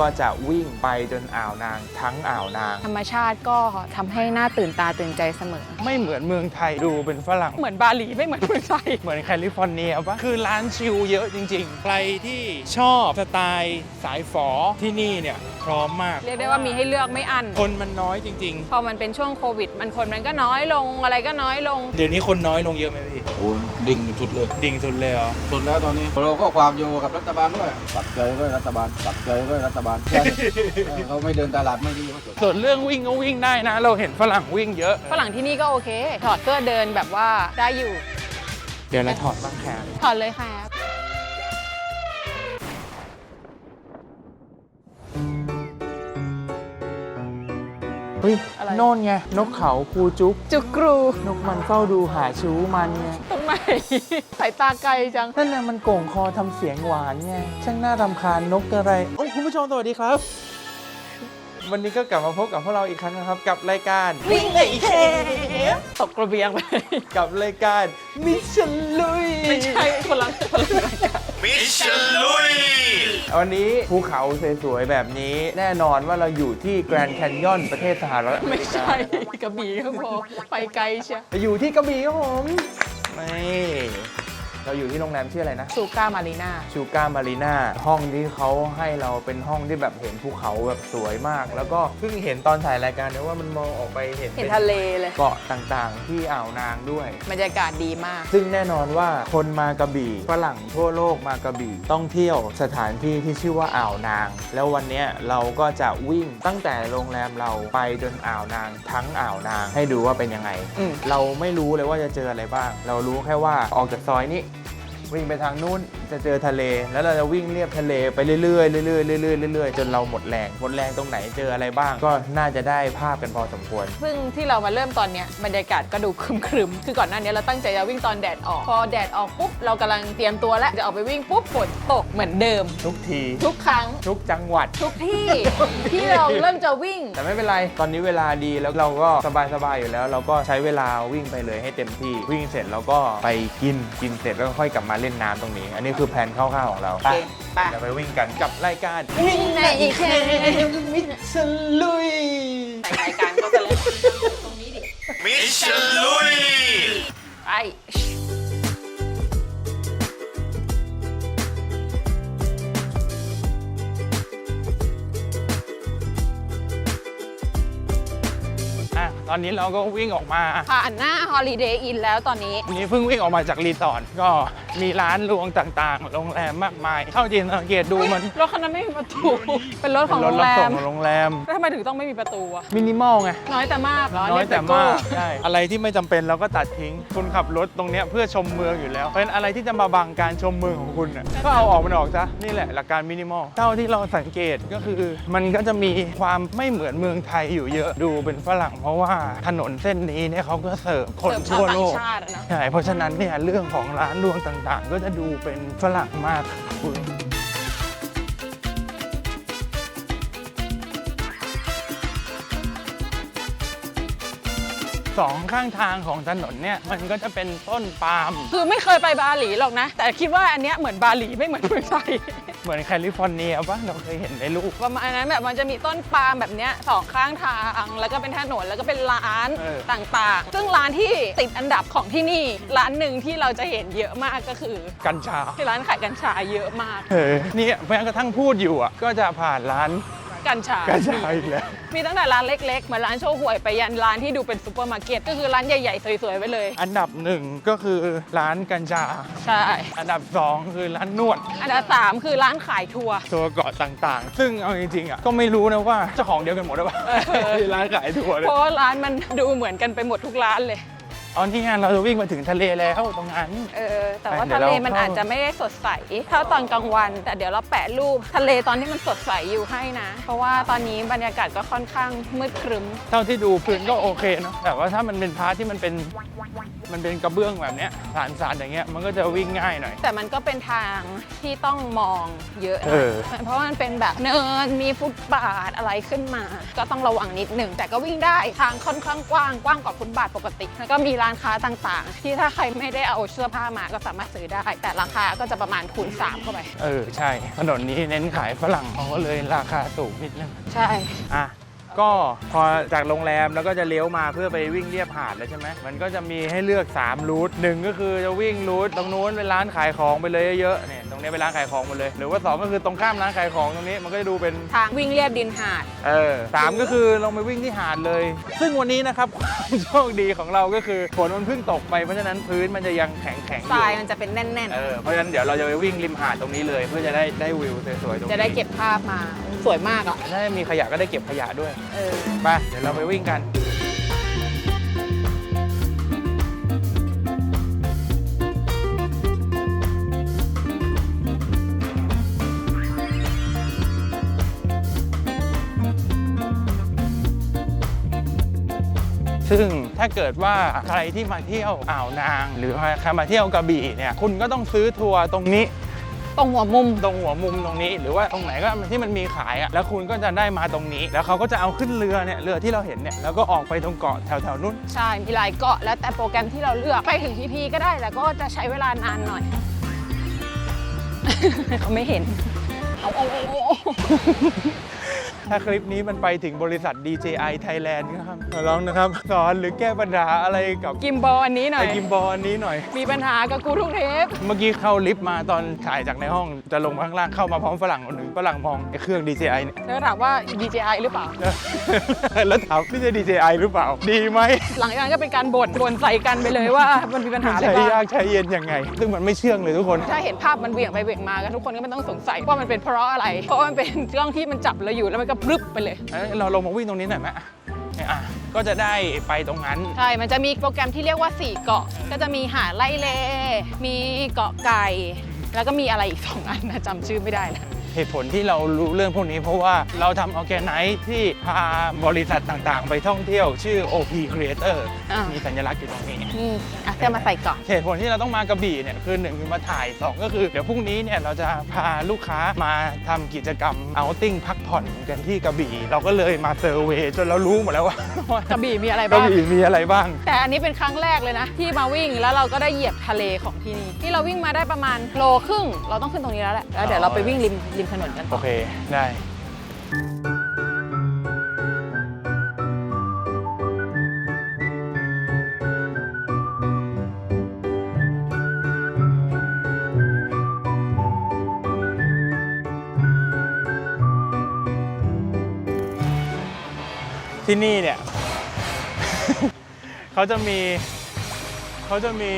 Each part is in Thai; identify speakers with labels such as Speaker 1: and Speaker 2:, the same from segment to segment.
Speaker 1: ก็จะวิ่งไปจนอ่าวนางทั้งอ่าวนาง
Speaker 2: ธรรมชาติก็ทำให้หน้าตื่นตาตื่นใจเสมอ
Speaker 1: ไม่เหมือนเมืองไทยดูเป็นฝรั่ง
Speaker 2: เหมือนบาหลีไม่เหมือนเมืองไทย
Speaker 1: เหมือนแคลิฟอร์เนียปะคือร้านชิลเยอะจริง ๆ ใครที่ชอบสไตล์สายฝอที่นี่เนี่ยพร้อมมาก
Speaker 2: เรียกได้ว่ามีให้เลือกไม่อัน
Speaker 1: คนมันน้อยจริง
Speaker 2: พอมันเป็นช่วงโควิด มันคนมันก็น้อยลงอะไรก็น้อยลง
Speaker 1: ๆ เดี๋ยวนี้คนน้อยลงเยอะไหมพี่
Speaker 3: โอ้ยดิ่งสุดเลย
Speaker 1: ดิ่งสุดเลยเหรอ
Speaker 3: สุดแล้วตอนนี้เราก็ความอยู่กับรัฐบาลด้วยปักใจด้วยรัฐบาลปักใจด้วยรัฐบาลใช่เออเขาไม่เดินตลาดไม่ดีเขาสุด
Speaker 1: ส่วนเรื่องวิ่งก็วิ่งได้นะ เราเห็นฝรั่งวิ่งเยอะ
Speaker 2: ฝรั่งที่นี่ก็โอเค ถอดเสื้อเดินแบบว่าได้อยู่
Speaker 1: เดี๋ยวเราถอดบ้างแขน
Speaker 2: ถอดเลยค่ะ
Speaker 1: เฮ้ย
Speaker 2: อะไร
Speaker 1: โน่นไง นกเขาคูจุ๊บ
Speaker 2: จุกรู
Speaker 1: นกมันเฝ้าดูหาชู้มันไง
Speaker 2: ตรงไหนสายตาไกลจัง
Speaker 1: นั่นน่ะมันโก่งคอทำเสียงหวานไงช่างน่ารำคาญนกอะไรโอ้คุณผู้ชมสวัสดีครับ วันนี้ก็กลับมาพบกับพวกเราอีกครั้งนะครับ กับรายการ
Speaker 2: วิ่งเลยเคตกกระเบียงไป
Speaker 1: กับรายการมิชลุย
Speaker 2: ไม่ใช่คนละคนละรายการ
Speaker 1: วันนี้ภูเขาสวยๆแบบนี้ แน่นอนว่าเราอยู่ที่แกรนด์แคนยอนประเทศสหรัฐอเม
Speaker 2: ไม่
Speaker 1: ริกา
Speaker 2: ใช่กระบี่ก็พอไปไกลเชีย
Speaker 1: อยู่ที่กระบี่ครับผม ไม่ เราอยู่ที่โรงแรมชื่ออะไรนะ
Speaker 2: ซูก้ามารีนา
Speaker 1: ชูการ์มารีนาห้องที่เขาให้เราเป็นห้องที่แบบเห็นภูเขาแบบสวยมาก แล้วก็เพิ่งเห็นตอนถ่ายรายการเนี่ยว่ามันมองออกไปเห็น
Speaker 2: เห็น
Speaker 1: ป็
Speaker 2: ทะเลเลย
Speaker 1: เกาะต่างๆ ที่อ่าวนางด้วย
Speaker 2: บรรยากาศดีมาก
Speaker 1: ซึ่งแน่นอนว่าคนมากระบี่ฝรั่งทั่วโลกมากระบี่ต้องเที่ยวสถานที่ที่ชื่อว่าอ่าวนาง แล้ววันเนี้ยเราก็จะวิ่งตั้งแต่โรงแรมเราไปจนอ่าวนางทั้งอ่าวนางให้ดูว่าเป็นยังไง
Speaker 2: อืม
Speaker 1: เราไม่รู้เลยว่าจะเจออะไรบ้าง เรารู้แค่ว่าออกจากซอยนี้ วิ่งไปทางนู้นจะเจอทะเล แล้วเราจะวิ่งเลียบทะเลไปเรื่อยๆเรื่อยๆเรื่อยๆเรื่อยๆจนเราหมดแรงหมดแรงตรงไหนเจออะไรบ้าง ก็น่าจะได้ภาพกันพอสมควร
Speaker 2: ซึ่งที่เรามาเริ่มตอนเนี้ยบรรยากาศก็ดูครึมๆคือก่อนหน้านี้เราตั้งใจจะวิ่งตอนแดดออก พอแดดออกปุ๊บเรากำลังเตรียมตัวแล้วจะออกไปวิ่งปุ๊บฝนตกเหมือนเดิม
Speaker 1: ทุกที
Speaker 2: ทุกครั้ง
Speaker 1: ทุกจังหวัด
Speaker 2: ทุกที่ ที่เราเริ่มจะวิ่ง
Speaker 1: แต่ไม่เป็นไร ตอนนี้เวลาดีแล้วเราก็สบายๆอยู่แล้ว เราก็ใช้เวลาวิ่งไปเลยให้เต็มที่วิ่งเสร็จเราก็ไปกินกินเสร็จแล้วก็ค่อยกลับมาเล่นน้ำตรงนี้ อันนี้คือแผนคร่าวๆของเรา
Speaker 2: โอเคไป
Speaker 1: เราไปวิ่งกันกับรายการ
Speaker 2: วิ่งในอีกแค่
Speaker 1: มิชลุย
Speaker 2: แต่รายการก็จะเล่นตรงนี้ดิ
Speaker 4: มิชลุย
Speaker 2: ไป
Speaker 1: อ่ ตอนนี้เราก็วิ่งออกมา
Speaker 2: ผ่านหน้า Holiday Inn แล้วตอนนี้
Speaker 1: วันนี้เพิ่งวิ่งออกมาจากรีสอร์ทก็มีร้านรวงต่างๆ โรงแรมมากมาย เท่าที่สังเกตดูมัน
Speaker 2: รถคันนั้นไม่มีประตู เป็นรถของ
Speaker 1: เป็น
Speaker 2: โร
Speaker 1: รถ
Speaker 2: ง
Speaker 1: รับ
Speaker 2: แร
Speaker 1: ส่ง
Speaker 2: ม
Speaker 1: ของโรงแรม
Speaker 2: แล้วทำไมถึงต้องไม่มีประตูอะ
Speaker 1: มินิมอลไง
Speaker 2: น้อยแต่มากเหรอ
Speaker 1: น้อยแต่
Speaker 2: เรีก
Speaker 1: มาก
Speaker 2: โก้
Speaker 1: ใช่อะไรที่ไม่จำเป็นเราก็ตัดทิ้ง คุณขับรถตรงเนี้ยเพื่อชมเมืองอยู่แล้วเป็นอะไรที่จะมาบังการชมเมืองของคุณน่ะก็เอาออกมันออกซะนี่แหละหลักการมินิมอลเท่าที่เราสังเกตก็คือ มันก็จะมีความไม่เหมือนเมืองไทยอยู่เยอะดูเป็นฝรั่งเพราะว่าถนนเส้นนี้เนี่ยเขาก็เสิร์ฟคน
Speaker 2: เสิร์ฟชาว
Speaker 1: ทั่วโล
Speaker 2: ต่าง
Speaker 1: ก
Speaker 2: ชาติอะเนาะ
Speaker 1: ใช่เพราะฉะนั้นเนี่ยเรื่องของร้านรวงต่างๆ ก็จะดูเป็นฝรั่งมากคุณ สองข้างทางของถนนเนี่ยมันก็จะเป็นต้นปาล์ม
Speaker 2: คือไม่เคยไปบาหลีหรอกนะ แต่คิดว่าอันเนี้ยเหมือนบาหลีไม่เหมือนเมืองไทย
Speaker 1: เหมือนแคลิฟอร์เนียปะเราเคยเห็นในรูป
Speaker 2: ประมาณนั้นแบบมันจะมีต้นปาล์มแบบเนี้ยสองข้างทางแล้วก็เป็นถนนแล้วก็เป็นร้าน
Speaker 1: เออ
Speaker 2: ต่างๆ ซึ่งร้านที่ติดอันดับของที่นี่ ร้านหนึ่งที่เราจะเห็นเยอะมากก็คือ
Speaker 1: กัญชา
Speaker 2: ที่ร้านขายกัญชาเยอะมาก
Speaker 1: เออเนี่ยแม้กระทั่งพูดอยู่อะก็จะผ่านร้าน
Speaker 2: กัญชา
Speaker 1: กัญชาอีกแล้ว
Speaker 2: มีตั้งแต่ร้านเล็กๆเหมือนร้านโชว์หวยไปยันร้านที่ดูเป็นซูเปอร์มาร์เก็ตก็คือร้านใหญ่ๆ สวยๆไว้เลย
Speaker 1: อันดับหนึ่งก็คือร้านกัญชา
Speaker 2: ใช่
Speaker 1: อันดับสองคือร้านนวด
Speaker 2: อันดับสามคือร้านขายทัวร์
Speaker 1: ตัวเกาะต่างๆ ซึ่งเอาจริงๆอะก็ไม่รู้นะว่าเจ้าของเดียวกันหมดหรือเปล่าที่ร้านขายถั่วเลย
Speaker 2: เพราะว่าร้านมันดูเหมือนกันไปหมดทุกร้านเลย
Speaker 1: ตอนที่งานเราจะวิ่งมาถึงทะเลแล้วตรงนั้น
Speaker 2: เออ แต่ว่า
Speaker 1: เดี๋ยว
Speaker 2: ทะเล
Speaker 1: เรา
Speaker 2: มัน
Speaker 1: เข้า
Speaker 2: อาจจะไม่ได้สดใสเท่าตอนกลางวัน แต่เดี๋ยวเราแปะรูปทะเลตอนที่มันสดใสอยู่ให้นะ เพราะว่าตอนนี้บรรยากาศก็ค่อนข้างมืดครึ้ม
Speaker 1: เท่าที่ดูพื้นก็โอเคเนอะแต่ว่าถ้ามันเป็นพาร์ทที่มันเป็น มันเป็นกระเบื้องแบบเนี้ยสานสานอย่างเงี้ยมันก็จะวิ่งง่ายหน่อย
Speaker 2: แต่มันก็เป็นทางที่ต้องมองเยอะนะ
Speaker 1: เออ
Speaker 2: เพราะว่ามันเป็นแบบเนินมีฟุตบาทอะไรขึ้นมา ก็ต้องระวังนิดหนึ่งแต่ก็วิ่งได้ทางค่อนข้างกว้างกว้างกว่าฟุตบาทปกติ แล้วก็มีร้านค้าต่างๆ ที่ถ้าใครไม่ได้เอาเสื้อผ้ามาก็สามารถซื้อได้ แต่ราคาก็จะประมาณคูณ3เข้าไป
Speaker 1: เออใช่ถนนนี้เน้นขายฝรั่งเขาก็เลยราคาสูงนิดนึง
Speaker 2: ใช่
Speaker 1: อะ ก็พอจากโรงแรมแล้วก็จะเลี้ยวมาเพื่อไปวิ่งเรียบหาดแล้วใช่ไหมมันก็จะมีให้เลือก3รูทหนึ่งก็คือจะวิ่งรูทตรงนู้นเป็นร้านขายของไปเลยเยอะๆเนี่ย ตรงนี้เป็นร้านขายของหมดเลย หรือว่า2ก็คือตรงข้ามร้านขายของตรงนี้มันก็จะดูเป็น
Speaker 2: ทางวิ่งเรียบดินหาด
Speaker 1: เออสามก็คือลงไปวิ่งที่หาดเลย ซึ่งวันนี้นะครับ ความโชคดีของเราก็คือฝนมันเพิ่งตกไปเพราะฉะนั้นพื้นมันจะยังแข็งแข็งๆอ
Speaker 2: ทราย
Speaker 1: ยู่
Speaker 2: มันจะเป็นแน่น
Speaker 1: เออเพราะฉะนั้นเดี๋ยวเราจะไปวิ่งริมหาดตรงนี้เลย เพื่อจะได้ได้วิวสวยๆตรง
Speaker 2: ๆ
Speaker 1: นี้
Speaker 2: จะได้เก็บภาพมา สวยมากอะ
Speaker 1: ถ้ามีขยะก็ได้เก็บขยะด้วย
Speaker 2: เออ
Speaker 1: ไปเดี๋ยวเราไปวิ่งกัน ซึ่งถ้าเกิดว่าใครที่มาเที่ยวอ่าวนาง หรือว่าใครมาเที่ยวกระบี่เนี่ยคุณก็ต้องซื้อทัวร์ตรงนี้
Speaker 2: ตรงหัวมุม
Speaker 1: ตรงหัวมุมตรงนี้ หรือว่าตรงไหนก็ที่มันมีขายอะแล้วคุณก็จะได้มาตรงนี้ แล้วเขาก็จะเอาขึ้นเรือเนี่ยเรือที่เราเห็นเนี่ยแล้วก็ออกไปตรงเกาะแถวๆนู้น
Speaker 2: ใช่มีหลายเกาะแล้วแต่โปรแกรมที่เราเลือกไปถึงพีพีก็ได้แต่ก็จะใช้เวลานานหน่อยเขาไม่เห็นเอาเอาเอาเอา
Speaker 1: ถ้าคลิปนี้มันไปถึงบริษัท DJI Thailand ก็ครับขอร้องนะครับ สอนหรือแก้ปัญหาอะไรกับ
Speaker 2: กิมบอลอันนี้หน่อ
Speaker 1: ไอย กิมบอลอันนี้หน่อย
Speaker 2: มีปัญหากับกูทุกเทป
Speaker 1: เมื่อกี้เข้าลิฟต์มาตอนถ่ายจากในห้องจะลงมาข้างล่างเข้ามาพร้อมฝรั่งคนหนึ่งฝรั่งมองไอ้เครื่อง DJI เนี่ย
Speaker 2: แล้วถามว่า DJI หรือเปล่า
Speaker 1: แล้วถามนี่จะ DJI หรือเปล่า ดีไหม
Speaker 2: หลังจากนั้นก็เป็นการบ่นบ่นใส่กันไปเลยว่ามันมีปัญหาอะไร
Speaker 1: ใช้
Speaker 2: บ้าง
Speaker 1: ยากใช้เย็นยังไง ซึ่งมันไม่เชื่องเลยทุกคน
Speaker 2: ถ้าเห็นภาพมันเหวี่ยงไปเหวี่ยงมากันทุกคนก็ไม่ต้องสงสัยว่ามันเป็นเพราะอะไร เพราะว่ามันเป็นกล้องที่มันจับเราอยู่แล้วมันก็พรึบไปเลย
Speaker 1: เอ้ยเราลงมาวิ่งตรงนี้หน่อยไหมอะเนี่ยอะก็จะได้ไปตรงนั้น
Speaker 2: ใช่ มันจะมีโปรแกรมที่เรียกว่า 4 เกาะ ก็จะมีหาดไล่เล มีเกาะไก่ แล้วก็มีอะไรอีก2อันนะจำชื่อไม่ได้แล้ว
Speaker 1: เหตุผลที่เรารู้เรื่องพวกนี้เพราะว่าเราทำออแกไนท์ที่พาบริษัทต่างๆ ไปท่องเที่ยวชื่อ OP Creator
Speaker 2: อ่ามี
Speaker 1: มีสัญลักษณ์อยู่ตรงนี้
Speaker 2: นี่อะเสื้อมาใส่เกาะ
Speaker 1: เหตุผลที่เราต้องมากระบี่เนี่ยคือหนึ่งคือมาถ่ายสองก็คือ เดี๋ยวพรุ่งนี้เนี่ยเราจะพาลูกค้ามาทำกิจกรรมเอาติ้งพักผ่อนกันที่กระบี่ เราก็เลยมาเซอร์เวย์จนเรารู้หมดแล้วว่า
Speaker 2: กระบี่มีอะไร
Speaker 1: กระ
Speaker 2: บ้าง
Speaker 1: บี่มีอะไรบ้าง
Speaker 2: แต่อันนี้เป็นครั้งแรกเลยนะ ที่มาวิ่งแล้วเราก็ได้เหยียบทะเลของที่นี่ที่เราวิ่งมาได้ประมาณโลครึ่ง เราต้องขึ้นตรงนี้แล้วแหละแล้วเดี๋ยวเราไปวิ่งริมริมถนนกัน
Speaker 1: โอ
Speaker 2: ต่อ
Speaker 1: เค ได้ ที่นี่เนี่ย เขาจะมี เขาจะมี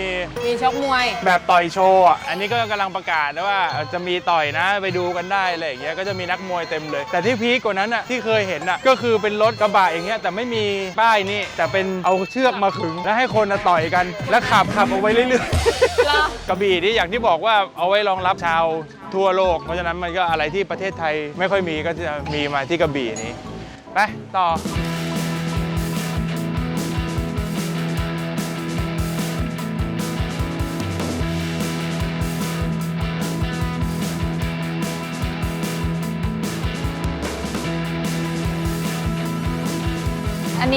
Speaker 2: มีชกมวย
Speaker 1: แบบต่อยโชว์อะอันนี้ก็กำลังประกาศนะว่าจะมีต่อยนะไปดูกันได้อะไรอย่างเงี้ยก็จะมีนักมวยเต็มเลย แต่ที่พีคกว่านั้นอะที่เคยเห็นอะก็คือเป็นรถกระบะอย่างเงี้ยแต่ไม่มีป้ายนี่ แต่เป็นเอาเชือกมาขึง แล้วให้คนอะต่อยกัน แล้วขับขับออกไปเรื่อย
Speaker 2: เหรอ
Speaker 1: ๆกระบี่นี่อย่างที่บอกว่าเอาไว้รองรับชาวทั่วโลก เพราะฉะนั้นมันก็อะไรที่ประเทศไทยไม่ค่อยมีก็จะมีมาที่กระบี่นี้ ไป ต่อ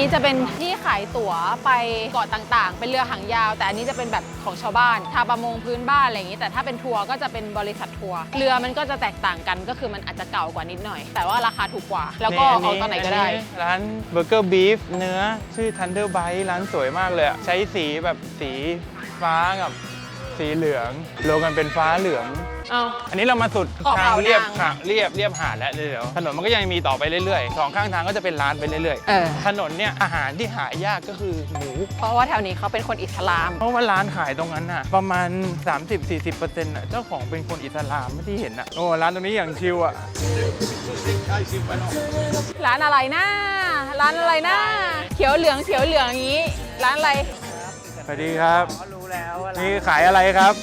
Speaker 2: นนี้จะเป็นที่ขายตั๋วไปเกาะต่างๆ เป็นเรือหางยาว แต่อันนี้จะเป็นแบบของชาวบ้าน ชาวประมงพื้นบ้านอะไรอย่างนี้ แต่ถ้าเป็นทัวร์ก็จะเป็นบริษัททัวร์ เรือมันก็จะแตกต่างกัน ก็คือมันอาจจะเก่ากว่านิดหน่อย แต่ว่าราคาถูกกว่า แล้วก็เอาตอนไหนก็ได้
Speaker 1: ร้านเบอร์เกอร์บีฟเนื้อชื่อ Thunder Bite ร้านสวยมากเลยอะใช้สีแบบสีฟ้ากับสีเหลืองรวมกันเป็นฟ้าเหลือง
Speaker 2: เอา
Speaker 1: อันนี้เรามาสุด
Speaker 2: เกาะ
Speaker 1: ทาง
Speaker 2: อ่าวนาง
Speaker 1: เรียบค่ะเรียบเรียบหาดแล้วเดี๋ยวถนนมันก็ยังมีต่อไปเรื่อยๆสองข้างทางก็จะเป็นร้านไปเรื่อย
Speaker 2: เออ
Speaker 1: ๆ ถนนเนี่ยอาหารที่หายากก็คือหมู
Speaker 2: เพราะว่าแถวนี้เขาเป็นคนอิสลาม
Speaker 1: เพราะว่าร้านขายตรงนั้นน่ะ ประมาณ 30-40%น่ะเจ้าของเป็นคนอิสลามไม่ที่เห็นน่ะโอ้ร้านตรงนี้อย่างชิลอะ
Speaker 2: ร้านอะไรนะร้านอะไรนะเขียวเหลืองเขียวเหลืองอย่างนี้ ร้านอะไร
Speaker 1: สวัสดีครับนี่ขายอะไรครับ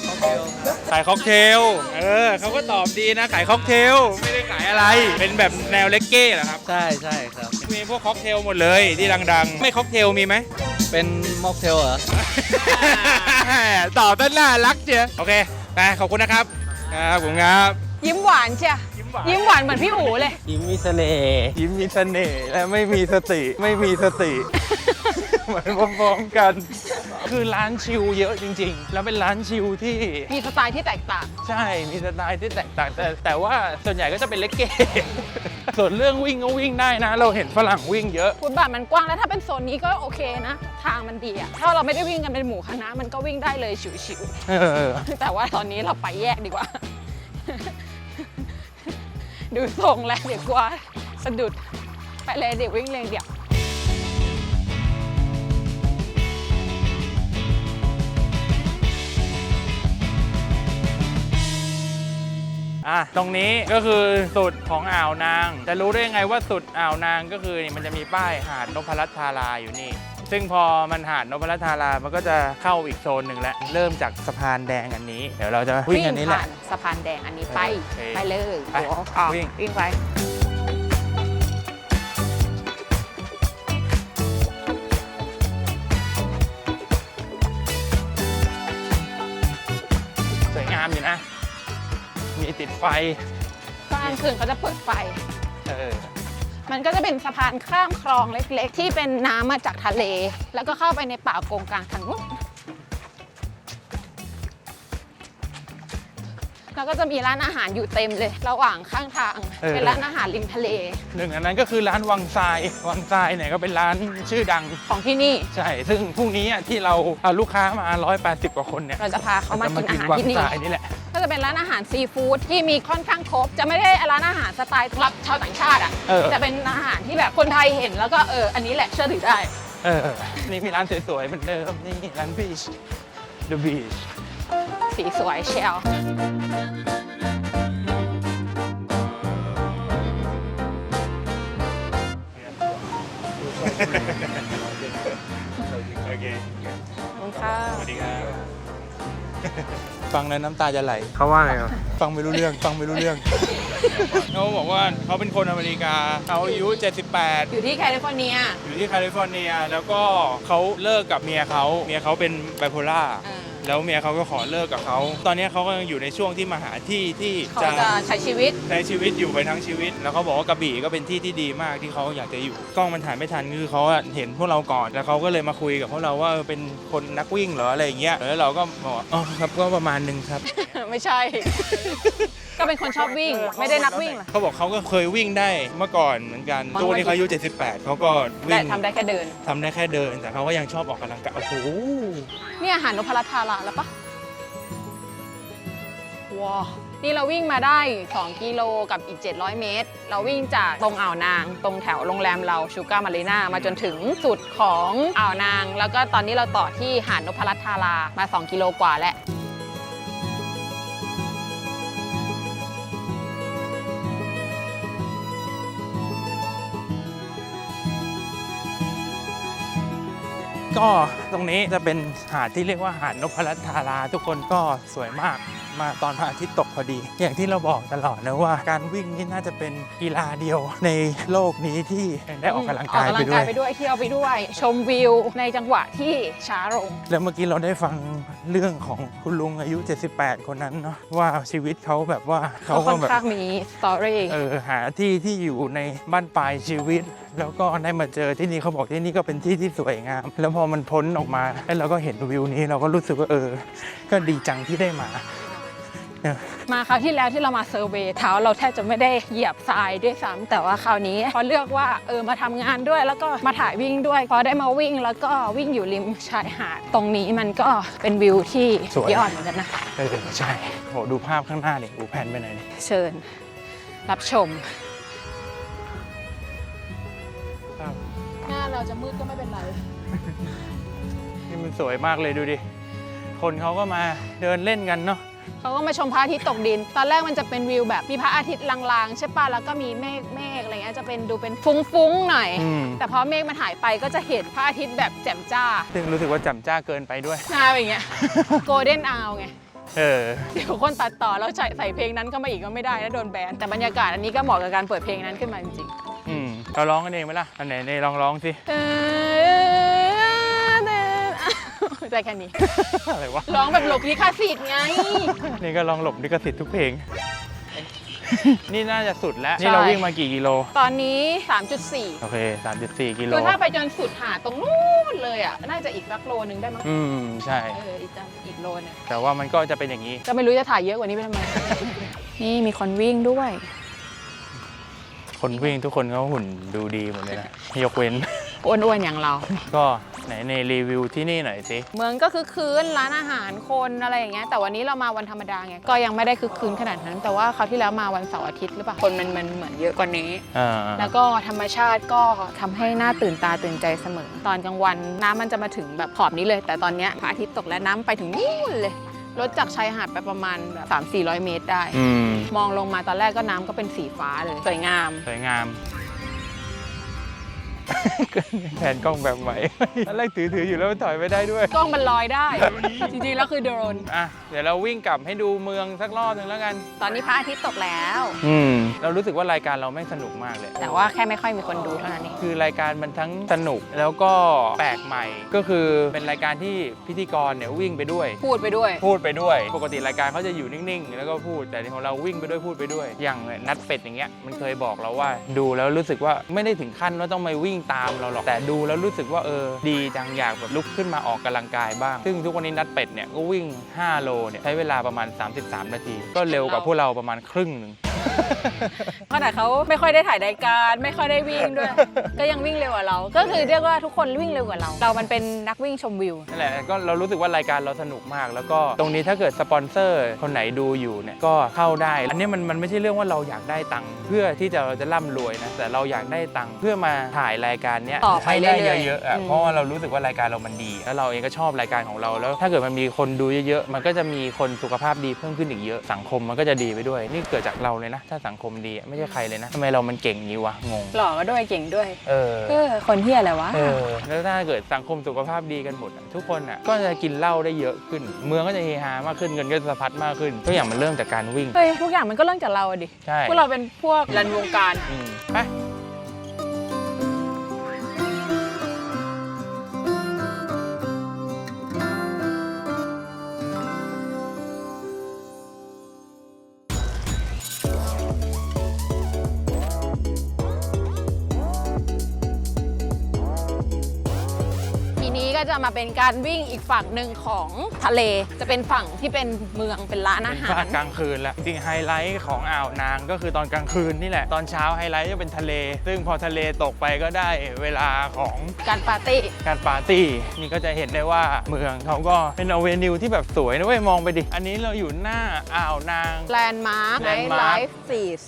Speaker 1: ขายค็อกเทล เออเขาก็ตอบดีนะ ขายค็อกเทล ไม่ได้ขายอะไร เป็นแบบแนวเลกเก้เหรอครับ
Speaker 5: ใช่ใช่ครับ
Speaker 1: มีพวกค็อกเทลหมดเลยที่ดังๆ ไม่ค็อกเทลมีไหม
Speaker 5: เป็นม็อกเทลเหรอ
Speaker 1: ตอบด้านหน้ารักเชียโอเค ไปขอบคุณนะครับ ครับผมครับ
Speaker 2: ยิ้มหวานเชีย
Speaker 1: ยิ้มหวาน
Speaker 2: ยิ้มหวานเหมือนพี่อู๋เลย
Speaker 5: ยิ้มมีเสน่ห์
Speaker 1: ยิ้มมีเสน่ห์และไม่มีสติ ไม่มีสติ เหมือนพร้อมๆกัน คือร้านชิลเยอะจริง ๆ แล้วเป็นร้านชิลที่
Speaker 2: มีสไตล์ที่แตกต่าง
Speaker 1: ใช่ มีสไตล์ที่แตกต่าง แต่แต่ว่าส่วนใหญ่ก็จะเป็นเล็กเก้ ส่วนเรื่องวิ่งก็วิ่งได้นะ เราเห็นฝรั่งวิ่งเยอะ
Speaker 2: ฟุตบาทมันกว้างแล้วถ้าเป็นโซนนี้ก็โอเคนะ ทางมันดีอะถ้าเราไม่ได้วิ่งกันเป็นหมู่คณะมันก็วิ่งได้เลยชิว
Speaker 1: เออ
Speaker 2: ๆ แต่ว่าตอนนี้เราไปแยกดีกว่า ดูทรงแล้วเดี๋ยวกลัวสะดุด ไปเลยเดี๋ยววิ่งเลยเดี๋ยว
Speaker 1: อะตรงนี้ก็คือสุดของอ่าวนาง จะรู้ได้ยังไงว่าสุดอ่าวนางก็คือนี่มันจะมีป้ายหาดนพรัตน์ธาราอยู่นี่ ซึ่งพอมันหาดนพรัตน์ธารา มันก็จะเข้าอีกโซนหนึ่งแล้ว เริ่มจากสะพานแดงอันนี้ เดี๋ยวเราจะวิ่งอันนี้แหละ
Speaker 2: ผ่านสะพานแดงอันนี้ไป
Speaker 1: โอเค
Speaker 2: ไปเลย
Speaker 1: ไป
Speaker 2: หัวออก
Speaker 1: วิ่ง
Speaker 2: วิ่งไป
Speaker 1: ติดไฟ
Speaker 2: กลางคืนเขาจะเปิดไฟ
Speaker 1: เออ
Speaker 2: มันก็จะเป็นสะพานข้ามคลองเล็กๆ ที่เป็นน้ำมาจากทะเล แล้วก็เข้าไปในป่าโกงกลางทางนู้น แล้วก็จะมีร้านอาหารอยู่เต็มเลย ระหว่างข้างทาง
Speaker 1: เออ
Speaker 2: เป็นร้านอาหารริมทะเล
Speaker 1: หนึ่งอันนั้นก็คือร้านวังทรายวังทรายเนี่ยก็เป็นร้านชื่อดัง
Speaker 2: ของที่นี่
Speaker 1: ใช่ ซึ่งพรุ่งนี้อะที่เราเอาลูกค้ามา 180 กว่าคนเนี่ย
Speaker 2: เราจะพาเขามากินอาหาร
Speaker 1: วัง
Speaker 2: ที่นี่
Speaker 1: ทรายนี่แหละ
Speaker 2: ก็จะเป็นร้านอาหารซีฟู้ดที่มีค่อนข้างครบ จะไม่ได้ร้านอาหารสไตล์รับชาวต่างชาติอะ
Speaker 1: เออ
Speaker 2: จะเป็นอาหารที่แบบคนไทยเห็นแล้วก็เออ อันนี้แหละเชื่อถือได้
Speaker 1: เออ นี่มีร้านสวยๆเหมือนเดิม นี่ร้านบีช The Beach
Speaker 2: สีสวยเชียว
Speaker 1: โอเค
Speaker 2: ขอบคุณค่ะ
Speaker 1: สวัสดีครับฟังแล้วน้ำตาจะไหล
Speaker 5: เขาว่าไงครับ
Speaker 1: ฟังไม่รู้เรื่อง ฟังไม่รู้เรื่อง เขาบอกว่าเขาเป็นคนอเมริกา เขาอายุ 78
Speaker 2: อยู่ที่แคลิฟอร์เนีย
Speaker 1: อยู่ที่แคลิฟอร์เนีย แล้วก็เขาเลิกกับเมียเขา เมียเขาเป็นไบโพล่า
Speaker 2: อ่า
Speaker 1: แล้วเมียเขาก็ขอเลิกกับเขา ตอนนี้เขาก็ยังอยู่ในช่วงที่มาหาที่ที่
Speaker 2: เขา
Speaker 1: จะ
Speaker 2: จะใช้ชีวิต
Speaker 1: ใช้ชีวิตอยู่ไปทั้งชีวิต แล้วเขาบอกว่ากระบี่ก็เป็นที่ที่ดีมากที่เขาอยากจะอยู่ กล้องมันถ่ายไม่ทันคือเขาอะเห็นพวกเราก่อน แล้วเขาก็เลยมาคุยกับพวกเราว่าเออเป็นคนนักวิ่งเหรออะไรอย่างเงี้ย แล้วเราก็บอกว่าอ๋อครับก็ประมาณหนึ่งครับ
Speaker 2: ไม่ใช่ ก็เป็นคนชอบวิ่ง ไม่ได้นักวิ่งหรอ
Speaker 1: เขาบอกเขาก็เคยวิ่งได้เมื่อก่อนเหมือนกัน
Speaker 2: อ๋อ
Speaker 1: ตัวนี้เขาอายุ 78 เขาก็วิ่
Speaker 2: แต่
Speaker 1: ง
Speaker 2: ทำได้แค่เดิน
Speaker 1: ทำได้แค่เดิน แต่เขาก็ยังชอบออกกำลังกาย โอ้โห
Speaker 2: เนี่ยอาหารนพรัตน์ทาราแล้วปะว้าวนี่เราวิ่งมาได้ 2 กิโลกับอีก 700 เมตร เราวิ่งจากตรงอ่าวนาง ตรงแถวโรงแรมเราชูการ์มารีนามาจนถึงสุดของอ่าวนาง แล้วก็ตอนนี้เราต่อที่หาดนพรัตน์ทารามา 2 กิโลกว่าแล้ว
Speaker 1: ก็ตรงนี้จะเป็นหาดที่เรียกว่าหาดนพรัตน์ธาราทุกคนก็สวยมากมาตอนพระอาทิตย์ตกพอดี อย่างที่เราบอกตลอดนะว่า การวิ่งนี่น่าจะเป็นกีฬาเดียวในโลกนี้ที่ได้ออกกำลังกาย
Speaker 2: ออก
Speaker 1: ไป
Speaker 2: กำลัง
Speaker 1: ด้
Speaker 2: กา
Speaker 1: วยย
Speaker 2: ไปด้วยเที่ยวไปด้วย ชมวิวในจังหวะที่ช้าลง
Speaker 1: แล้วเมื่อกี้เราได้ฟังเรื่องของคุณลุงอายุ 78 คนนั้นเนาะว่าชีวิตเขาแบบว่าเขา
Speaker 2: เขา
Speaker 1: ก็
Speaker 2: ค่อน
Speaker 1: แบบ
Speaker 2: ข้างมีสตอรี่
Speaker 1: เออหาที่ที่อยู่ในบ้านปลายชีวิต แล้วก็ได้มาเจอที่นี่เขาบอกที่นี่ก็เป็นที่ที่สวยงาม แล้วพอมันพ้นออกมาแล้วเราก็เห็นวิวนี้เราก็รู้สึกว่าเออ ก็ดีจังที่ได้มาเออ
Speaker 2: มาคราวที่แล้วที่เรามาเซอร์เวย์เท้าเราแทบจะไม่ได้เหยียบทรายด้วยซ้ำแต่ว่าคราวนี้พอเลือกว่าเออมาทำงานด้วย แล้วก็มาถ่ายวิ่งด้วย พอได้มาวิ่งแล้วก็วิ่งอยู่ริมชายหาดตรงนี้มันก็เป็นวิวที่
Speaker 1: สวย
Speaker 2: ยอดเหมือนกันนะ
Speaker 1: เออใช่โหดูภาพข้างหน้าดิดูแผนไปไหนดิ
Speaker 2: เชิญ รับชม หน้าเราจะมืดก็ไม่เป็นไร
Speaker 1: นี่มันสวยมากเลยดูดิ คนเขาก็มาเดินเล่นกันเนาะ
Speaker 2: เขาก็มาชมพระอาทิตย์ตกดิน ตอนแรกมันจะเป็นวิวแบบมีพระอาทิตย์ลางๆใช่ป่ะ แล้วก็มีเมฆเมฆอะไรเงี้ย จะเป็นดูเป็นฟุ้งๆหน่อย
Speaker 1: อืม
Speaker 2: แต่พอเมฆมันหายไปก็จะเห็นพระอาทิตย์แบบแจ่มจ้า
Speaker 1: ซึ่งรู้สึกว่าจำจ้าเกินไปด้วย
Speaker 2: หน้าเป็นอย่างเงี้ย โกลเด้นอาวไง
Speaker 1: เออ
Speaker 2: เดี๋ยวคนตัดต่อแล้วใส่ใส่เพลงนั้นเข้ามาอีกก็ไม่ได้แล้วโดนแบน แต่บรรยากาศอันนี้ก็เหมาะกับการเปิดเพลงนั้นขึ้นมาจริง
Speaker 1: อืม เราร้องกันเองไหมล่ะอันไหนในลองร้องสิ
Speaker 2: ๆใจแค่นี้
Speaker 1: อะไรวะ
Speaker 2: ร้องแบบหลบลิขสิทธิ์ไง
Speaker 1: นี่ก็ลองหลบลิขสิทธิ์ทุกเพลง นี่น่าจะสุดแล้ว
Speaker 2: ใช่
Speaker 1: นี่เราวิ่งมากี่กิโล
Speaker 2: ตอนนี้ 3.4
Speaker 1: โอเค 3.4 กิโล
Speaker 2: คือถ้าไปจนสุดหาดตรงนู้นเลยอะ น่าจะอีกสักโลนึงได้มั้ง
Speaker 1: อืม ใช่
Speaker 2: เออ อีกจังอีกโลนึง
Speaker 1: แต่ว่ามันก็จะเป็นอย่างนี้
Speaker 2: ก็ไม่รู้จะถ่ายเยอะกว่านี้ไปทำไม นี่มีคนวิ่งด้วย
Speaker 1: คนวิ่งทุกคนเขาหุ่นดูดีหมดเลยนะ ยกเว้น
Speaker 2: อ้วนๆอย่างเรา
Speaker 1: ก็ไหนในรีวิวที่นี่หน่อยสิ
Speaker 2: เมืองก็คือคืนร้านอาหารคนอะไรอย่างเงี้ยแต่วันนี้เรามาวันธรรมดาไงก็ยังไม่ได้คือคืนขนาดนั้น แต่ว่าคราวที่แล้วมาวันเสาร์อาทิตย์หรือเปล่าคนมันมันเหมือนเยอะกว่านี้
Speaker 1: อ่า
Speaker 2: แล้วก็ธรรมชาติก็ทำให้หน้าตื่นตาตื่นใจเสมอ ตอนกลางวันน้ำมันจะมาถึงแบบขอบนี้เลย แต่ตอนเนี้ยพระอาทิตย์ตกแล้วน้ำไปถึงนู่นเลย รถจากชายหาดไปประมาณแบบ3 4 0 0 เมตรได้
Speaker 1: อืม
Speaker 2: มองลงมาตอนแรกก็น้ำก็เป็นสีฟ้าเลย สวยงาม
Speaker 1: สวยงามแผนกล้องแบบใหม่ตอนแรกถือถืออยู่แล้วมันถอยไม่ได้ด้วย
Speaker 2: กล้องมันลอยได้ จริงๆ แล้วคือโดรน
Speaker 1: อะ เดี๋ยวเราวิ่งกลับให้ดูเมืองสักรอบหนึ่งแล้วกัน
Speaker 2: ตอนนี้พระอาทิตย์ตกแล้ว
Speaker 1: อืม เรารู้สึกว่ารายการเราไม่งสนุกมากเลย
Speaker 2: แต่ว่าแค่ไม่ค่อยมีคนดูเท่านั้นเอง
Speaker 1: คือรายการมันทั้งสนุกแล้วก็แปลกใหม่ ก็คือเป็นรายการที่พิธีกรเนี่ยวิ่งไปด้วย
Speaker 2: พูดไปด้วย
Speaker 1: พูดไปด้วย ปกติรายการเขาจะอยู่นิ่งๆ แล้วก็พูด แต่ของเราวิ่งไปด้วยพูดไปด้วย อย่างนัดเป็ดอย่างเงี้ย มันเคยบอกเราว่า ดูแล้วรู้สึกว่าไม่ได้ถึงขั้นว่าต้องมาวิ่งตามเราหรอกแต่ดูแล้วรู้สึกว่าเออดีจังอยากแบบลุกขึ้นมาออกกำลังกายบ้าง ซึ่งทุกวันนี้นัดเป็ดเนี่ยก็วิ่ง 5 โลเนี่ยใช้เวลาประมาณ 33 นาที ก็เร็วกว่าพวกเราประมาณครึ่งหนึ่ง
Speaker 2: ขนาดเขาไม่ค่อยได้ถ่ายรายการ ไม่ค่อยได้วิ่งด้วย ก็ยังวิ่งเร็วกว่าเรา ก็คือเรียกว่าทุกคนวิ่งเร็วกว่าเรา เรามันเป็นนักวิ่งชมวิว
Speaker 1: นั่นแหละก็เรารู้สึกว่ารายการเราสนุกมาก แล้วก็ตรงนี้ถ้าเกิดสปอนเซอร์คนไหนดูอยู่เนี่ยก็เข้าได้ อันนี้มันมันไม่ใช่เรื่องว่าเราอยากได้ตังค์เพื่อที่จะเราจะร่ำรวยนะแต่เราอยากได้ตังค์เพื่อมาถ่ายรายการเนี้ย
Speaker 2: ต่อไป
Speaker 1: ให้ได้
Speaker 2: เรื่อยๆ
Speaker 1: เยอะๆอะ
Speaker 2: อืม
Speaker 1: เพราะว่าเรารู้สึกว่ารายการเรามันดีแล้วเราเองก็ชอบรายการของเราแล้ว ถ้าเกิดมันมีคนดูเยอะๆมันก็จะมีคนสุขภาพดีเพิ่มขึ้นอีกเยอะสังคมมันก็จะดีไปด้วย นี่เกิดจากเราเลยนะถ้าสังคมดีอะไม่ใช่ใครเลยนะทำไมเรามันเก่งอย่างนี้วะงง
Speaker 2: หล่อก็ด้วยเก่งด้วย
Speaker 1: เออ
Speaker 2: เออคนที่อะไรวะ
Speaker 1: เออแล้วถ้าเกิดสังคมสุขภาพดีกันหมดอะทุกคนอะก็จะกินเหล้าได้เยอะขึ้น เมืองก็จะเฮฮามากขึ้นเงินก็จะสะพัดมากขึ้นทุกอย่างมันเริ่มจากการวิ่ง
Speaker 2: เฮ้ยทุกอย่างมันก็เริ่มจากเราอะดิ
Speaker 1: ใช่
Speaker 2: พวกเราเป็นพวกรันวงการ
Speaker 1: อืมไป
Speaker 2: นี้ก็จะมาเป็นการวิ่งอีกฝั่งหนึ่งของทะเล จะเป็นฝั่งที่เป็นเมืองเป็นร้านอาหา
Speaker 1: ภารคกลางคืนแล้วจริงๆไฮไลท์ของอ่าวนางก็คือตอนกลางคืนนี่แหละ ตอนเช้าไฮไลท์จะเป็นทะเล ซึ่งพอทะเลตกไปก็ได้เวลาของ
Speaker 2: การปาร์ตี้
Speaker 1: การปาร์ตี้นี่ก็จะเห็นได้ว่าเมืองเขาก็เป็นอเวนิวที่แบบสวยนะเว้ยมองไปดิ อันนี้เราอยู่หน้าอ่าวนาง
Speaker 2: แลนด์มาร์คไนท์
Speaker 1: Landmark
Speaker 2: ไลฟ์ซีส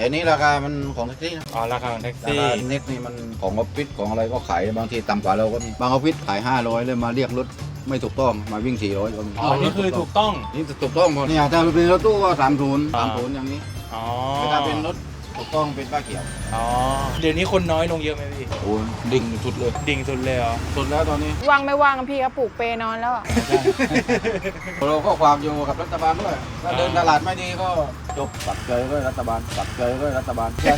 Speaker 3: แต่อันนี้ราคามันของแท็กซี่นะ
Speaker 1: อ๋อราคาของแท็ก
Speaker 3: รา
Speaker 1: ซี่
Speaker 3: คาเน็ตนี่มันของออฟฟิศของอะไรก็ขายบางทีต่ำกว่าเราก็มีบางออฟฟิศขาย 500เลยมาเรียกรถไม่ถูกต้องมาวิ่ง 400ก็มี
Speaker 1: อ๋อ นี่คือถูกต้อง
Speaker 3: นี่ถูกต้องหมดเนี่ยถ้าเป็นรถตู้ก็30
Speaker 1: อ่า
Speaker 3: 30อย่างนี้
Speaker 1: อ๋อ
Speaker 3: แต่ถ้าเป็นรถ ถูกต้องเป็นป้าเขียว
Speaker 1: อ๋อ เดี๋ยวนี้คนน้อยลงเยอะไหมพี่
Speaker 3: โอ้ยดิ่งสุดเลย
Speaker 1: ดิ่งสุดเลยเหรอ
Speaker 3: สุดแล้วตอนนี้
Speaker 2: ว่างไม่ว่างพี่ก็ปลูกเปนอนแล้วอะ
Speaker 3: เราก็ความอยู่กับรัฐบาลด้วยถ้าเดินตลาดไม่ดีก็จบปักเจยด้วยรัฐบาลปักเจยด้วยรัฐบาลใช่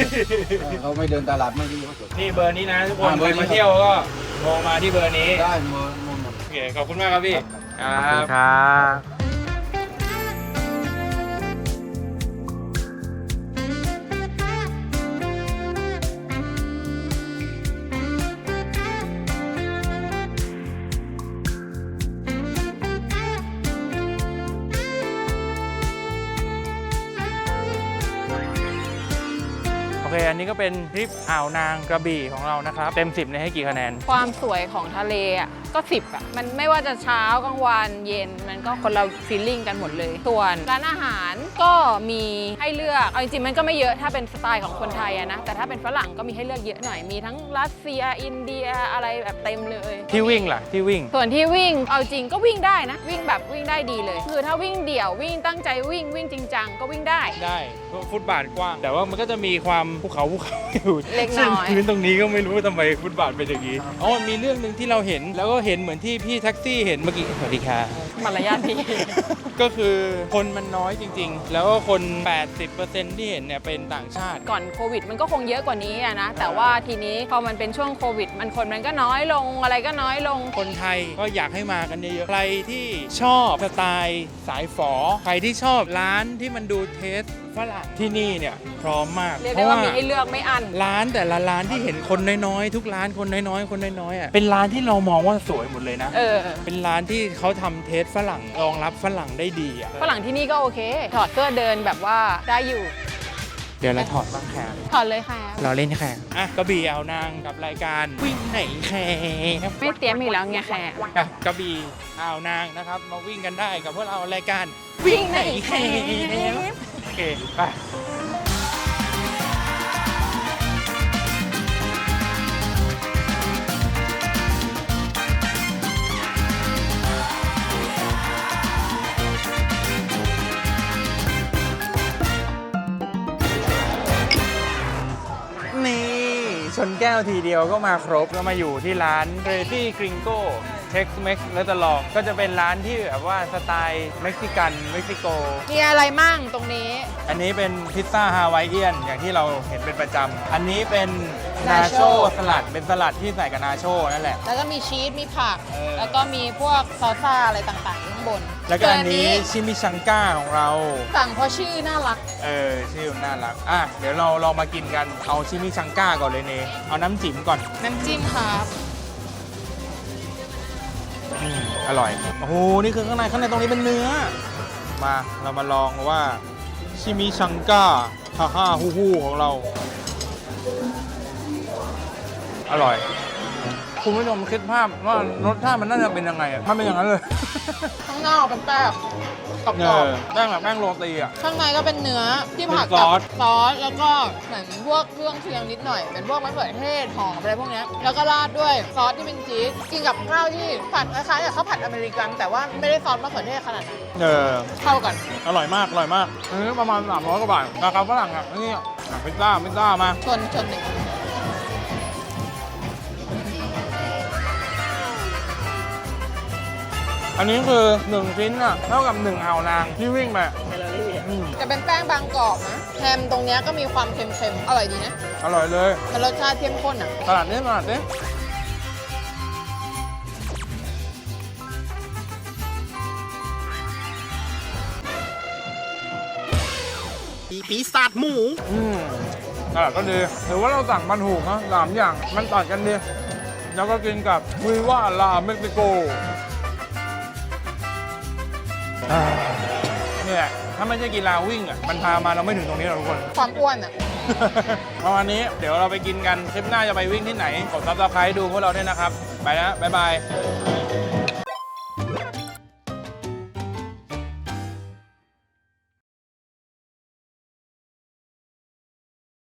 Speaker 3: เออเขาไม่เดินตลาดไม่ดีก็จบ
Speaker 1: นี่เบอร์นี้นะทุกคน
Speaker 3: อ่าเบ
Speaker 1: ใค
Speaker 3: อ
Speaker 1: ร
Speaker 3: ร์นี้
Speaker 1: มาเที่ยวก็โทรมาที่เบอร์นี้
Speaker 3: ได้หมดหมดหมด
Speaker 1: โอเค ขอบคุณมากครับพี่
Speaker 3: ครับ
Speaker 1: ครับ นนี้ก็เป็นทริปอ่าวนางกระบี่ของเรานะครับ เต็ม 10เนี่ยให้กี่คะแนน
Speaker 2: ความสวยของทะเลอะ ก็สิบอะมันไม่ว่าจะเช้ากลางวันเย็น มันก็คนเราฟีลลิ่งกันหมดเลย ส่วนร้านอาหารก็มีให้เลือก เอาจริงๆมันก็ไม่เยอะถ้าเป็นสไตล์ของคนไทยอะนะ แต่ถ้าเป็นฝรั่งก็มีให้เลือกเยอะหน่อย มีทั้งรัสเซีย อินเดียอะไรแบบเต็มเลย
Speaker 1: ที่วิ่งล่ะที่วิ่ง
Speaker 2: ส่วนที่วิ่ง เอาจริงก็วิ่งได้นะ วิ่งแบบวิ่งได้ดีเลย คือถ้าวิ่งเดี่ยววิ่งตั้งใจวิ่งวิ่งจริงจังก็วิ่งได้
Speaker 1: ได้เพราะฟุตบาทกว้าง แต่ว่ามันก็จะมีความภูเขาภูเขาอยู่
Speaker 2: เล็กน้อย
Speaker 1: ซึ่งพื้นตรงนี้ก็ไม่รู้ว่าทำไมฟุตบาทเป็นอย่างนี้อ๋อมีเรื่องหนึ่งที่เราเห็นแล้วก็เห็นเหมือนที่พี่แท็กซี่เห็นเมื่อกี้สวัสดีค่ะ
Speaker 2: มารยาทดี
Speaker 1: ก็คือคนมันน้อยจริง ๆ แล้วก็คน 80%ที่เห็นเนี่ยเป็นต่างชาติ
Speaker 2: ก่อนโควิดมันก็คงเยอะกว่านี้อะนะ แต่ว่าทีนี้พอมันเป็นช่วงโควิด มันคนมันก็น้อยลงอะไรก็น้อยลง
Speaker 1: คนไทยก็อยากให้มากันเยอะๆ ใครที่ชอบสไตล์สายฝอ ใครที่ชอบร้านที่มันดูเทสฝรั่งที่นี่เนี่ยพร้อมมาก
Speaker 2: เรียก
Speaker 1: เพ
Speaker 2: ได้
Speaker 1: ราะ
Speaker 2: ว่า
Speaker 1: ว่า
Speaker 2: มีให้เลือกไม่อัน
Speaker 1: ร้านแต่ละร้านที่เห็นคนน้อยๆ ทุกร้านคนน้อยๆ คนน้อยๆอะเป็นร้านที่เรามองว่าสวยหมดเลยนะ
Speaker 2: เออ
Speaker 1: เป็นร้านที่เขาทำเทสฝรั่งรองรับฝรั่งได้ดีอะ
Speaker 2: ฝรั่งที่นี่ก็โอเค ถอดเสื้อเดินแบบว่าได้อยู่
Speaker 1: เดี๋ยวเราถอดบ้างแค่
Speaker 2: ถอดเลยค่ะ
Speaker 1: เราเล่นแค่อะกระบี่เอานางกับรายการวิ่งไหนแค่
Speaker 2: ไม่เตรียมอีกแล้วไงแค่
Speaker 1: อะกระบี่อ่าวนางนะครับ มาวิ่งกันได้กับพวกเรารายการ
Speaker 2: วิ่งไหนแค่
Speaker 1: โอเคไป นแก้วทีเดียวก็มาครบก็มาอยู่ที่ร้าน Crazy Gringo Tex Mex และตลองก็จะเป็นร้านที่แบบว่าสไตล์เม็กซิกันเม็กซิโก
Speaker 2: มีอะไรมั่งตรงนี้
Speaker 1: อันนี้เป็นพิซซ่าฮาวายเอียนอย่างที่เราเห็นเป็นประจำอันนี้เป็น นาโช
Speaker 2: Nacho
Speaker 1: สลัดเป็นสลัดที่ใส่กับนาโชนั่นแหละ
Speaker 2: แล้วก็มีชีส มีผัก
Speaker 1: เออ
Speaker 2: แล้วก็มีพวกซอสซ่าอะไรต่างๆอยู่ข้างบน
Speaker 1: แล้วก็
Speaker 2: ส่
Speaker 1: อันนี้ชิมิชังก้าของเรา
Speaker 2: สั่งเพราะชื่อน่ารัก
Speaker 1: เออชื่อน่ารัก อะ เดี๋ยวเราลองมากินกัน เอาชิมิชังก้าก่อนเลยเนเอาน้ำจิ้มก่อน
Speaker 2: น้ำจิ้มครับ
Speaker 1: อืมอร่อย โอ้โห นี่คือข้างในข้างในตรงนี้เป็นเนื้อ มา เรามาลองว่าชิมิชังก้าฮ่าฮ่าฮู้ฮู้ของเรา อร่อย คุณผู้ชมคิดภาพว่ารสชาติมันน่าจะเป็นยังไงอะมันเป็นอย่างนั้นเลย
Speaker 2: ข้างนอกเป็นแป้งกรอบ
Speaker 1: เออแป้งแบบแป้งโรตีอะ
Speaker 2: ๆข้างในก็เป็นเนื้อที่ผัด
Speaker 1: เป็นซ
Speaker 2: กั
Speaker 1: อบส
Speaker 2: ซอสแล้วก็เหมือนพวกเครื่องเคียงนิดหน่อย เป็นพวกมะเขือเทศหอมอะไรพวกเนี้ยแล้วก็ราดด้วยซอสที่เป็นชีสกินกับข้าวที่ผัดคล้ายๆกับข้าวผัดอเมริกัน แต่ว่าไม่ได้ซอสมะเขือเทศขนาดนั้น
Speaker 1: เออ
Speaker 2: เข้ากัน
Speaker 1: อร่อยมาก อร่อยมากอันนี้ประมาณ300กว่าบาทราคาฝรั่งอะอันนี่อะพิซซ่าพิซซ่ามา
Speaker 2: ชนชนหนึ่ง
Speaker 1: อันนี้คือ 1 ชิ้นอะเท่ากับ 1 อ่าวนางที่วิ่งไปอืม
Speaker 2: จะเป็นแป้งบางกรอบนะแฮมตรงเนี้ยก็มีความเค็มๆ อร่อยดีนะ
Speaker 1: อร่อยเลย
Speaker 2: แต่รสชาติเข้มข้นอะ
Speaker 1: ตลาดนี้ตลาดนี้
Speaker 4: ปีปีศาจหมู
Speaker 1: อืมตลาดก็ดีถือว่าเราสั่งมันถูกนะสามอย่างมันตัดกันดีแล้วก็กินกับวิว่าลาเม็กซิโก ถ้าไม่ใช่กีฬาวิ่งอะมันพามาเราไม่ถึงตรงนี้หรอกทุกคน
Speaker 2: ความอ้วนอะ
Speaker 1: ประมาณนี้เดี๋ยวเราไปกินกัน คลิปหน้าจะไปวิ่งที่ไหน กดซับสไครต์ดูพวกเราด้วยนะครับ ไปแล้วบ๊ายบาย